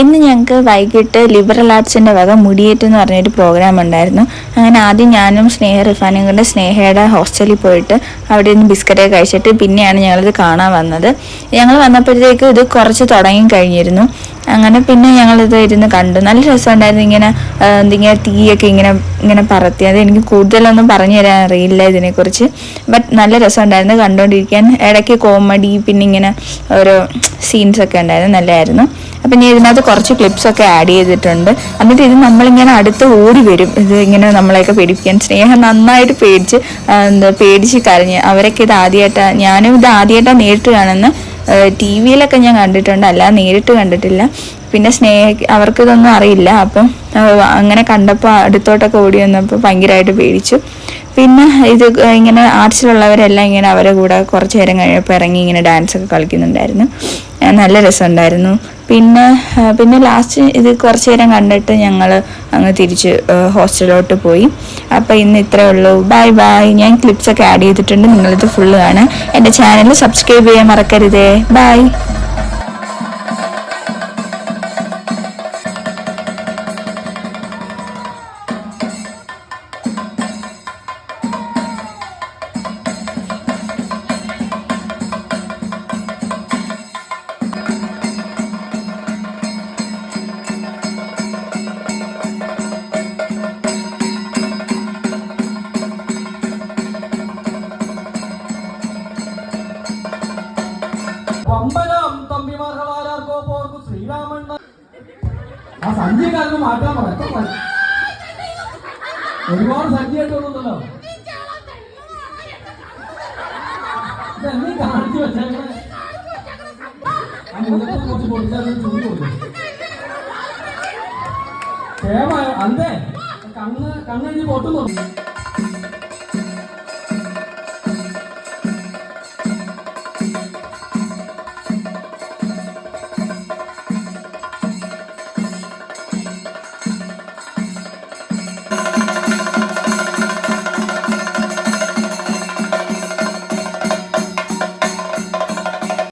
ഇന്ന് ഞങ്ങൾക്ക് വൈകിട്ട് ലിബറൽ ആർട്സിന്റെ വക മുടിയേറ്റ് എന്ന് പറഞ്ഞൊരു പ്രോഗ്രാം ഉണ്ടായിരുന്നു. അങ്ങനെ ആദ്യം ഞാനും സ്നേഹ റിഫാനും കൊണ്ട് സ്നേഹയുടെ ഹോസ്റ്റലിൽ പോയിട്ട് അവിടെ നിന്ന് ബിസ്ക്കറ്റൊക്കെ കഴിച്ചിട്ട് പിന്നെയാണ് ഞങ്ങളിത് കാണാൻ വന്നത്. ഞങ്ങൾ വന്നപ്പോഴത്തേക്ക് ഇത് കുറച്ച് തുടങ്ങി കഴിഞ്ഞിരുന്നു. അങ്ങനെ പിന്നെ ഞങ്ങളിത് ഇരുന്ന് കണ്ടു. നല്ല രസമുണ്ടായിരുന്നു ഇങ്ങനെ എന്തെങ്കിലും തീയൊക്കെ ഇങ്ങനെ ഇങ്ങനെ പറത്തി. അത് എനിക്ക് കൂടുതലൊന്നും പറഞ്ഞു തരാൻ അറിയില്ല ഇതിനെക്കുറിച്ച്. ബട്ട് നല്ല രസമുണ്ടായിരുന്നു കണ്ടുകൊണ്ടിരിക്കാൻ ഇടയ്ക്ക് കോമഡി പിന്നെ ഇങ്ങനെ ഓരോ സീൻസ് ഒക്കെ ഉണ്ടായിരുന്നു. നല്ലതായിരുന്നു അപ്പം ഞാൻ ഇതിനകത്ത് കുറച്ച് ക്ലിപ്സ് ഒക്കെ ആഡ് ചെയ്തിട്ടുണ്ട്. എന്നിട്ട് ഇത് നമ്മളിങ്ങനെ അടുത്ത് ഓടി വരും. ഇത് ഇങ്ങനെ നമ്മളെയൊക്കെ പേടിപ്പിക്കാൻ. സ്നേഹം നന്നായിട്ട് പേടിച്ച് എന്താ പേടിച്ച് കരഞ്ഞ്. അവരൊക്കെ ഇത് ആദ്യമായിട്ടാണ് ഞാനും ഇത് ആദ്യമായിട്ടാണ് നേരിട്ട് കാണുന്ന. ടി വിയിലൊക്കെ ഞാൻ കണ്ടിട്ടുണ്ട്. അല്ലാതെ നേരിട്ട് കണ്ടിട്ടില്ല. പിന്നെ സ്നേഹ അവർക്ക് ഇതൊന്നും അറിയില്ല. അപ്പം അങ്ങനെ കണ്ടപ്പോൾ അടുത്തോട്ടൊക്കെ ഓടി വന്നപ്പോൾ ഭയങ്കരമായിട്ട് പേടിച്ചു. പിന്നെ ഇത് ഇങ്ങനെ ആർട്സിലുള്ളവരെല്ലാം ഇങ്ങനെ അവരെ കൂടെ കുറച്ച് നേരം കഴിഞ്ഞപ്പോൾ ഇറങ്ങി ഇങ്ങനെ ഡാൻസ് ഒക്കെ കളിക്കുന്നുണ്ടായിരുന്നു. നല്ല രസമുണ്ടായിരുന്നു. പിന്നെ പിന്നെ ലാസ്റ്റ് ഇത് കുറച്ച് നേരം കണ്ടിട്ട് ഞങ്ങൾ അങ്ങ് തിരിച്ച് ഹോസ്റ്റലിലോട്ട് പോയി. അപ്പോൾ ഇന്ന് ഇത്രയേ ഉള്ളൂ. ബൈ ബൈ ഞാൻ ക്ലിപ്സൊക്കെ ആഡ് ചെയ്തിട്ടുണ്ട്. നിങ്ങളിത് ഫുള്ള് കാണാൻ എന്റെ ചാനൽ സബ്സ്ക്രൈബ് ചെയ്യാൻ മറക്കരുതേ. ബൈ പമ്പരം തമ്പിമാർകളാരാർക്കോ പോർക്കു ശ്രീരാമണ്ണ. ആ സഞ്ചിക്കാരന് മാറ്റാൻ പറ. എത്ര സഞ്ചി? ഒരുപാട് സഞ്ചിയായിട്ട് തോന്നുന്നല്ലോ ഇതെന്നീ കാണിച്ചു വെച്ചേക്കണേ? കുറച്ച് പൊടിച്ചാൽ ചൂട് കൊടുക്കും. ക്ഷേമായ അന്തേ കണ്ണ് കണ്ണഴിഞ്ഞ് പൊട്ടുന്നു